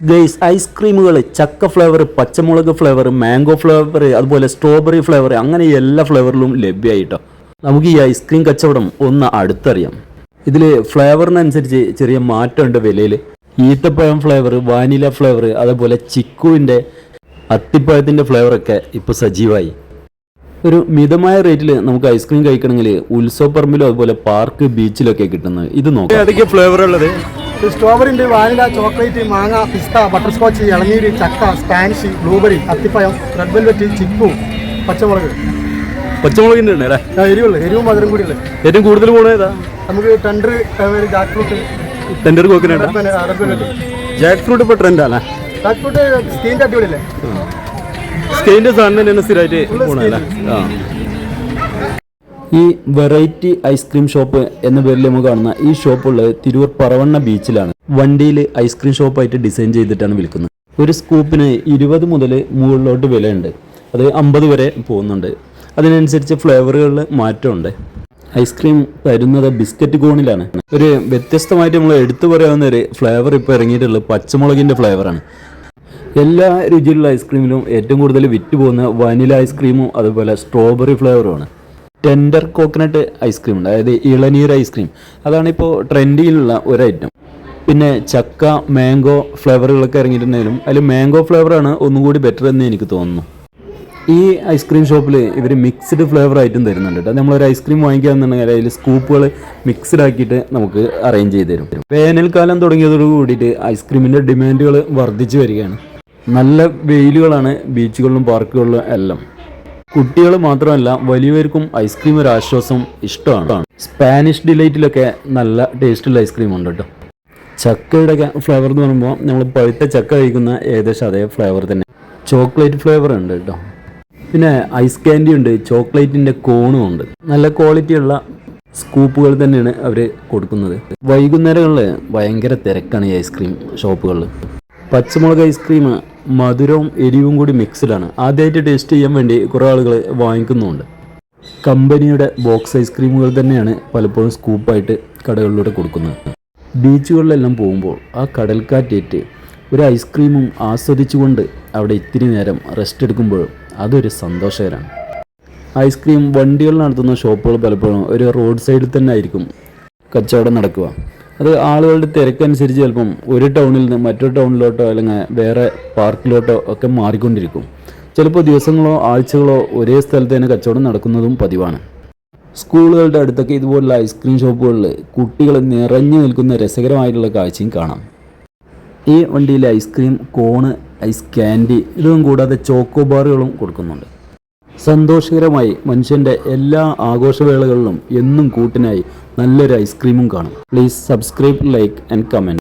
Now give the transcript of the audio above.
Guys ഐസ്ക്രീമുകൾ ചക്ക flavour പച്ചമുളക് flavour mango flavour അതുപോലെ സ്ട്രോബെറി ഫ്ലേവർ അങ്ങനെ എല്ലാ ഫ്ലേവറിലും ലഭ്യമായിട്ടോ നമുക്ക് ഈ ഐസ്ക്രീം കച്ചവടം ഒന്ന് അടുത്തറിയാം. ഇതിൽ ഫ്ലേവറിനനുസരിച്ച് ചെറിയ മാറ്റമുണ്ട് വിലയിൽ ഈത്തപ്പഴം ഫ്ലേവർ വാനില ഫ്ലേവർ അതുപോലെ ചിക്കുവിന്റെ അത്തിപ്പഴത്തിന്റെ ഫ്ലേവറൊക്കെ ഇപ്പോൾ സജീവമായി ഒരു മിതമായ റേറ്റിൽ നമുക്ക് ഐസ്ക്രീം കഴിക്കണമെങ്കിൽ ഉത്സവ അതുപോലെ പാർക്ക് ബീച്ചിലൊക്കെ കിട്ടുന്നത് ഇത് നോക്കാം. ഏതൊക്കെ ഫ്ലേവർ ഉള്ളത്? സ്ട്രോബെറി ഉണ്ട് വാനില ചോക്ലേറ്റ് മാങ്ങ പിസ്ത ബട്ടർ സ്കോച്ച് ഇളനീര് ചക്ക സ്പാനിഷ് ബ്ലൂബെറി അത്തിപ്പഴം റെഡ് വെൽവെറ്റ് ചിപ്പു പച്ചമുളക്. പച്ചമുളകിന്റെ ഉണ്ട് അല്ലേ? എരിവുള്ള എരിവും മധുരം കൂടി ഉള്ളത് ഏറ്റവും കൂടുതൽ പോണത് ഏതാ? നമുക്ക് ടെൻഡർ ജാക്ക് ഫ്രൂട്ട് ടെൻഡർ കോക്കിനുണ്ട് ജാക്ക് ഫ്രൂട്ട് ഇപ്പോൾ ട്രെൻഡാണ് ജാക്ക് ഫ്രൂട്ട് സ്കീന്റെ അടിപൊളിയല്ലേ? സ്കീന്റെ സാധനം തന്നെയാണ് സ്ഥിരമായിട്ട് പോണല്ലേ ആ. ഈ വെറൈറ്റി ഐസ്ക്രീം ഷോപ്പ് എന്ന പേരിൽ നമുക്ക് കാണുന്ന ഈ ഷോപ്പുള്ളത് തിരൂർ പറവണ്ണ ബീച്ചിലാണ് വണ്ടിയിൽ ഐസ്ക്രീം ഷോപ്പായിട്ട് ഡിസൈൻ ചെയ്തിട്ടാണ് വിൽക്കുന്നത്. ഒരു സ്കൂപ്പിന് ഇരുപത് മുതൽ മുകളിലോട്ട് വിലയുണ്ട്. അത് അമ്പത് വരെ പോകുന്നുണ്ട്. അതിനനുസരിച്ച് ഫ്ലേവറുകളിൽ മാറ്റമുണ്ട്. ഐസ്ക്രീം തരുന്നത് ബിസ്ക്കറ്റ് കോണിലാണ്. ഒരു വ്യത്യസ്തമായിട്ട് നമ്മൾ എടുത്തു പറയാവുന്ന ഒരു ഫ്ലേവർ ഇപ്പോൾ ഇറങ്ങിയിട്ടുള്ളത് പച്ചമുളകിന്റെ ഫ്ലേവറാണ് എല്ലാ രുചിയിലുള്ള ഐസ്ക്രീമിലും ഏറ്റവും കൂടുതൽ വിറ്റ് പോകുന്ന വനില ഐസ്ക്രീമും അതുപോലെ സ്ട്രോബെറി ഫ്ലേവറുമാണ് ടെൻഡർ കോക്കനട്ട് ഐസ്ക്രീം ഉണ്ട്. അതായത് ഇളനീർ ഐസ്ക്രീം അതാണ് ഇപ്പോൾ ട്രെൻഡിങ്ങിലുള്ള ഒരു ഐറ്റം പിന്നെ ചക്ക മാംഗോ ഫ്ലേവറുകളൊക്കെ ഇറങ്ങിയിട്ടുണ്ടെങ്കിലും അതിൽ മാംഗോ ഫ്ലേവറാണ് ഒന്നും കൂടി ബെറ്റർ എന്ന് എനിക്ക് തോന്നുന്നു. ഈ ഐസ്ക്രീം ഷോപ്പിൽ ഇവർ മിക്സ്ഡ് ഫ്ലേവർ ആയിട്ടും തരുന്നുണ്ട് കേട്ടോ. നമ്മളൊരു ഐസ്ക്രീം വാങ്ങിക്കാന്നുണ്ടെങ്കിൽ അതിൽ സ്കൂപ്പുകൾ മിക്സ്ഡ് ആക്കിയിട്ട് നമുക്ക് അറേഞ്ച് ചെയ്ത് തരും. വേനൽക്കാലം തുടങ്ങിയതോട് കൂടിയിട്ട് ഐസ്ക്രീമിന്റെ ഡിമാൻഡുകൾ വർദ്ധിച്ചു വരികയാണ്. നല്ല വെയിലുകളാണ് ബീച്ചുകളിലും പാർക്കുകളിലും എല്ലാം. കുട്ടികൾ മാത്രമല്ല വലിയവർക്കും ഐസ്ക്രീം ഒരു ആശ്വാസം ഇഷ്ടമാണ്. സ്പാനിഷ് ഡിലൈറ്റിലൊക്കെ നല്ല ടേസ്റ്റുള്ള ഐസ്ക്രീം ഉണ്ട് കേട്ടോ ചക്കയുടെ ഫ്ലേവർ എന്ന് പറയുമ്പോൾ നമ്മൾ പഴുത്ത ചക്ക കഴിക്കുന്ന ഏകദേശം അതേ ഫ്ലേവർ തന്നെ. ചോക്ലേറ്റ് ഫ്ലേവർ ഉണ്ട് കേട്ടോ പിന്നെ ഐസ് ക്യാൻഡി ഉണ്ട് ചോക്ലേറ്റിന്റെ കോണും ഉണ്ട്. നല്ല ക്വാളിറ്റിയുള്ള സ്കൂപ്പുകൾ തന്നെയാണ് അവർ കൊടുക്കുന്നത്. വൈകുന്നേരങ്ങളിൽ ഭയങ്കര തിരക്കാണ് ഈ ഐസ്ക്രീം ഷോപ്പുകളിൽ പച്ചമുളക് ഐസ്ക്രീം മധുരവും എരിവും കൂടി മിക്സ്ഡാണ് ആദ്യമായിട്ട് ടേസ്റ്റ് ചെയ്യാൻ വേണ്ടി കുറേ ആളുകൾ വാങ്ങിക്കുന്നുണ്ട് കമ്പനിയുടെ ബോക്സ് ഐസ്ക്രീമുകൾ തന്നെയാണ് പലപ്പോഴും സ്കൂപ്പായിട്ട് കടകളിലൂടെ കൊടുക്കുന്നത്. ബീച്ചുകളിലെല്ലാം പോകുമ്പോൾ ആ കടൽക്കാറ്റേറ്റ് ഒരു ഐസ്ക്രീമും ആസ്വദിച്ചുകൊണ്ട് അവിടെ ഇത്തിരി നേരം റെസ്റ്റ് എടുക്കുമ്പോഴും അതൊരു സന്തോഷകരമാണ്. ഐസ്ക്രീം വണ്ടികൾ നടത്തുന്ന ഷോപ്പുകൾ പലപ്പോഴും ഒരു റോഡ് സൈഡിൽ തന്നെ ആയിരിക്കും കച്ചവടം നടക്കുക. അത് ആളുകളുടെ തിരക്കനുസരിച്ച് ചിലപ്പം ഒരു ടൗണിൽ നിന്ന് മറ്റൊരു ടൗണിലോട്ടോ അല്ലെങ്കിൽ വേറെ പാർക്കിലോട്ടോ ഒക്കെ മാറിക്കൊണ്ടിരിക്കും. ചിലപ്പോൾ ദിവസങ്ങളോ ആഴ്ചകളോ ഒരേ സ്ഥലത്ത് തന്നെ കച്ചവടം നടക്കുന്നതും പതിവാണ്. സ്കൂളുകളുടെ അടുത്തൊക്കെ ഇതുപോലുള്ള ഐസ്ക്രീം ഷോപ്പുകളിൽ കുട്ടികൾ നിറഞ്ഞു നിൽക്കുന്ന രസകരമായിട്ടുള്ള കാഴ്ചയും കാണാം. ഈ വണ്ടിയിലെ ഐസ്ക്രീം കോണ് ഐസ് ക്യാൻഡി ഇതും കൂടാതെ ചോക്കോ ബാറുകളും കൊടുക്കുന്നുണ്ട്. സന്തോഷകരമായി മനുഷ്യന്റെ എല്ലാ ആഘോഷവേളകളിലും എന്നും കൂട്ടിനായി നല്ലൊരു ഐസ്ക്രീമും കാണും. Please subscribe like and comment